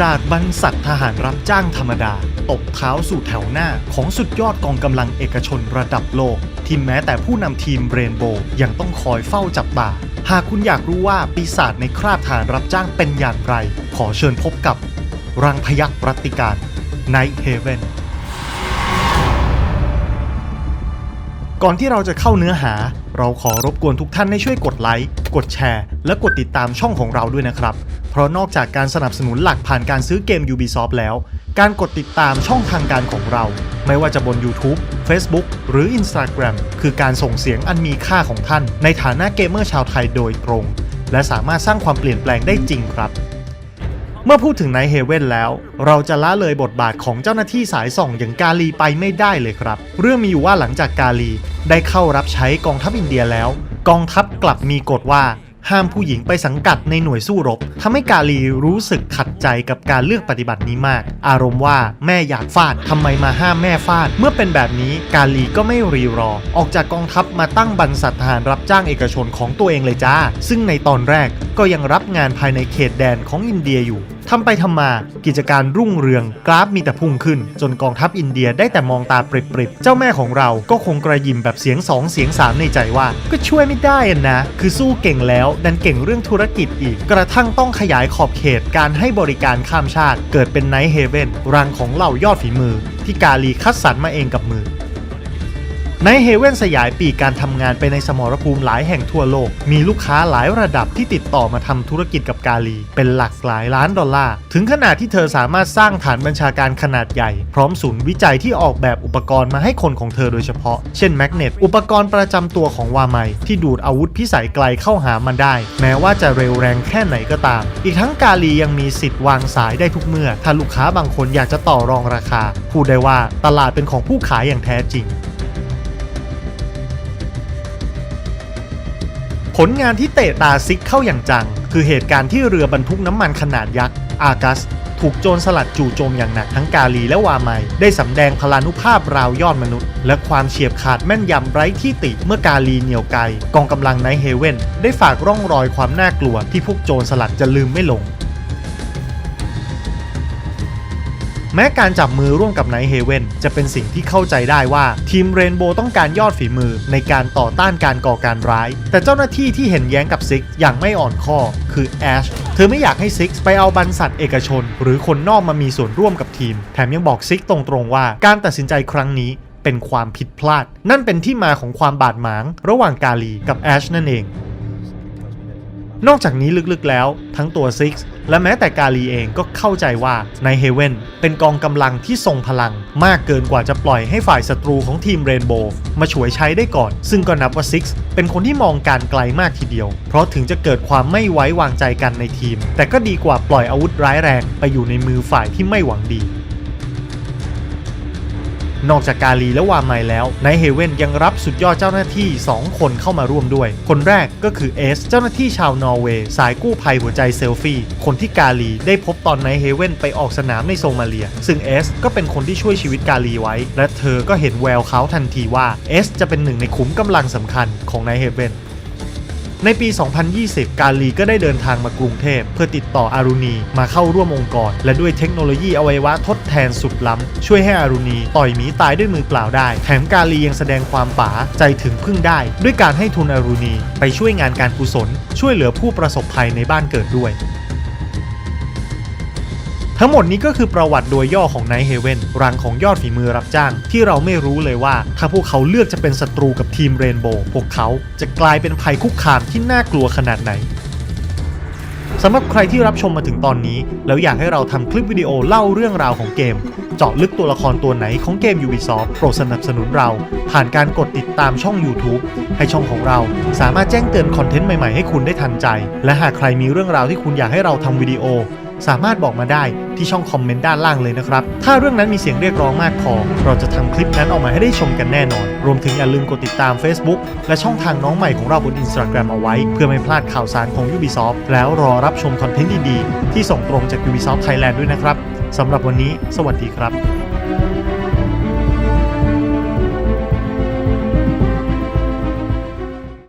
จากบรรษัททหารรับจ้างธรรมดา ตบเท้าสู่แถวหน้าของสุดยอดกองกำลังเอกชนระดับโลก ที่แม้แต่ผู้นำทีมเรนโบว์ยังต้องคอยเฝ้าจับตา หากคุณอยากรู้ว่าปีศาจในคราบทหารรับจ้างเป็นอย่างไร ขอเชิญพบกับ รังพยักรัตติการไนท์เฮเวน ก่อนที่เราจะเข้าเนื้อหา เราขอรบกวนทุกท่านให้ช่วยกดไลค์ กดแชร์ และกดติดตามช่องของเราด้วยนะครับ เพราะนอกจากการสนับสนุนหลักผ่านการซื้อเกม Ubisoft แล้ว การกดติดตามช่องทางการของเรา ไม่ว่าจะบน YouTube Facebook หรือ Instagram คือการส่งเสียงอันมีค่าของท่าน ในฐานะเกมเมอร์ชาวไทยโดยตรง และสามารถสร้างความเปลี่ยนแปลงได้จริงครับเมื่อพูดถึงไนเฮเว่นแล้ว เราจะละเลยบทบาทของเจ้าหน้าที่สายส่องอย่างกาลีไปไม่ได้เลยครับ เรื่องมีอยู่ว่าหลังจากกาลี ได้เข้ารับใช้กองทัพอินเดียแล้ว กองทัพกลับมีกฎว่าห้ามผู้หญิงไปสังกัดในหน่วยสู้รบทำให้กาลีรู้สึกขัดใจกับการเลือกปฏิบัตินี้มาก อารมณ์ว่าแม่อยากฟาดทำไมมาห้ามแม่ฟาด เมื่อเป็นแบบนี้กาลีก็ไม่รีรอ ออกจากกองทัพมาตั้งบรรษัททหารรับจ้างเอกชนของตัวเองเลยจ้า ซึ่งในตอนแรกก็ยังรับงานภายในเขตแดนของอินเดียอยู่ ทำไปทำมากิจการรุ่งเรืองกราฟมีแต่พุ่งขึ้น จนกองทัพอินเดียได้แต่มองตาปริบๆ เจ้าแม่ของเราก็คงกระยิมแบบเสียงสองเสียงสามในใจว่า ก็ช่วยไม่ได้นะ คือสู้เก่งแล้ว ดันเก่งเรื่องธุรกิจอีก กระทั่งต้องขยายขอบเขตการให้บริการข้ามชาติ เกิดเป็นไนท์เฮเว่นรังของเหล่ายอดฝีมือ ที่กาลีคัดสรรมาเองกับมือ ในเฮเว่นสยายปีกการทำงานไปในสมรภูมิหลายแห่งทั่วโลก มีลูกค้าหลายระดับที่ติดต่อมาทำธุรกิจกับกาลี เป็นหลักหลายล้านดอลลาร์ ถึงขนาดที่เธอสามารถสร้างฐานบัญชาการขนาดใหญ่ พร้อมศูนย์วิจัยที่ออกแบบอุปกรณ์มาให้คนของเธอโดยเฉพาะ เช่นแมกเนตอุปกรณ์ประจำตัวของวาไมที่ดูดอาวุธพิสัยไกลเข้าหามันได้ แม้ว่าจะเร็วแรงแค่ไหนก็ตาม อีกทั้งกาลียังมีสิทธิ์วางสายได้ทุกเมื่อ ถ้าลูกค้าบางคนอยากจะต่อรองราคาพูดได้ว่าตลาดเป็นของผู้ขายอย่างแท้จริง ผลงานที่เตะตาซิกเข้าอย่างจัง คือเหตุการณ์ที่เรือบรรทุกน้ำมันขนาดยักษ์อากัส ถูกโจรสลัดจู่โจมอย่างหนักทั้งกาลีและวาไมได้สำแดงพลานุภาพราวยอดมนุษย์ และความเฉียบขาดแม่นยำไร้ที่ติเมื่อกาลีเหนียวไกลกองกำลังไนเฮเว่นได้ฝากร่องรอยความน่ากลัวที่พวกโจรสลัดจะลืมไม่ลง แม้การจับมือร่วมกับไนท์เฮเว่นจะเป็นสิ่งที่เข้าใจได้ว่าทีมเรนโบว์ต้องการยอดฝีมือในการต่อต้านการก่อการร้าย แต่เจ้าหน้าที่ที่เห็นแย้งกับซิกอย่างไม่อ่อนข้อคือแอชเธอไม่อยากให้ซิกไปเอาบรรษัทเอกชน หรือคนนอกมามีส่วนร่วมกับทีม แถมยังบอกซิกตรงๆว่า การตัดสินใจครั้งนี้เป็นความผิดพลาด นั่นเป็นที่มาของความบาดหมาง ระหว่างกาลีกับแอชนั่นเองนอกจากนี้ลึกๆแล้ว ทั้งตัวซิก และแม้แต่กาลีเองก็เข้าใจว่าในเฮเว่นเป็นกองกำลังที่ทรงพลังมากเกินกว่าจะปล่อยให้ฝ่ายศัตรูของทีมเรนโบว์มาฉวยใช้ได้ก่อน ซึ่งก็นับว่าซิกเป็นคนที่มองการไกลมากทีเดียว เพราะถึงจะเกิดความไม่ไว้วางใจกันในทีม แต่ก็ดีกว่าปล่อยอาวุธร้ายแรงไปอยู่ในมือฝ่ายที่ไม่หวังดี นอกจากกาลีและวามายแล้วไนเฮเว่นยังรับสุดยอดเจ้าหน้าที่ 2 คนเข้ามาร่วมด้วย คนแรกก็คือเอสเจ้าหน้าที่ชาวนอร์เวย์สายกู้ภัยหัวใจเซลฟี่ คนที่กาลีได้พบตอนไนเฮเว่นไปออกสนามในโซมาเลีย ซึ่งเอสก็เป็นคนที่ช่วยชีวิตกาลีไว้ และเธอก็เห็นแววเขาทันทีว่าเอสจะเป็นหนึ่งในขุมกำลังสำคัญของไนเฮเว่น ในปี 2020 กาลีก็ได้เดินทางมากรุงเทพ เพื่อติดต่ออารุณีมาเข้าร่วมองค์กร และด้วยเทคโนโลยีอวัยวะทดแทนสุดล้ำ ช่วยให้อารุณีต่อยหมีตายด้วยมือเปล่าได้ แถมกาลียังแสดงความป๋าใจถึงพึ่งได้ ด้วยการให้ทุนอารุณีไปช่วยงานการกุศล ช่วยเหลือผู้ประสบภัยในบ้านเกิดด้วย ทั้งหมดนี้ก็คือประวัติโดยย่อของไนท์เฮเว่นรังของยอดฝีมือรับจ้าง ที่เราไม่รู้เลยว่า ถ้าพวกเขาเลือกจะเป็นศัตรูกับทีมเรนโบว์พวกเขาจะกลายเป็นภัยคุกคามที่น่ากลัวขนาดไหนสำหรับใครที่รับชมมาถึงตอนนี้ แล้วอยากให้เราทำคลิปวิดีโอเล่าเรื่องราวของเกม เจาะลึกตัวละครตัวไหนของเกม Ubisoft โปรดสนับสนุนเรา ผ่านการกดติดตามช่อง YouTube ให้ช่องของเราสามารถแจ้งเตือนคอนเทนต์ใหม่ๆให้คุณได้ทันใจ และหากใครมีเรื่องราวที่คุณอยากให้เราทำวิดีโอ สามารถบอกมาได้ที่ช่องคอมเมนต์ด้านล่างเลยนะครับ ถ้าเรื่องนั้นมีเสียงเรียกร้องมากพอ เราจะทำคลิปนั้นออกมาให้ได้ชมกันแน่นอน รวมถึงอย่าลืมกดติดตาม Facebook และช่องทางน้องใหม่ของเราบน Instagram เอาไว้ เพื่อไม่พลาดข่าวสารของ Ubisoft แล้วรอรับชมคอนเทนต์ดีๆ ที่ส่งตรงจาก Ubisoft Thailand ด้วยนะครับสำหรับวันนี้ สวัสดีครับ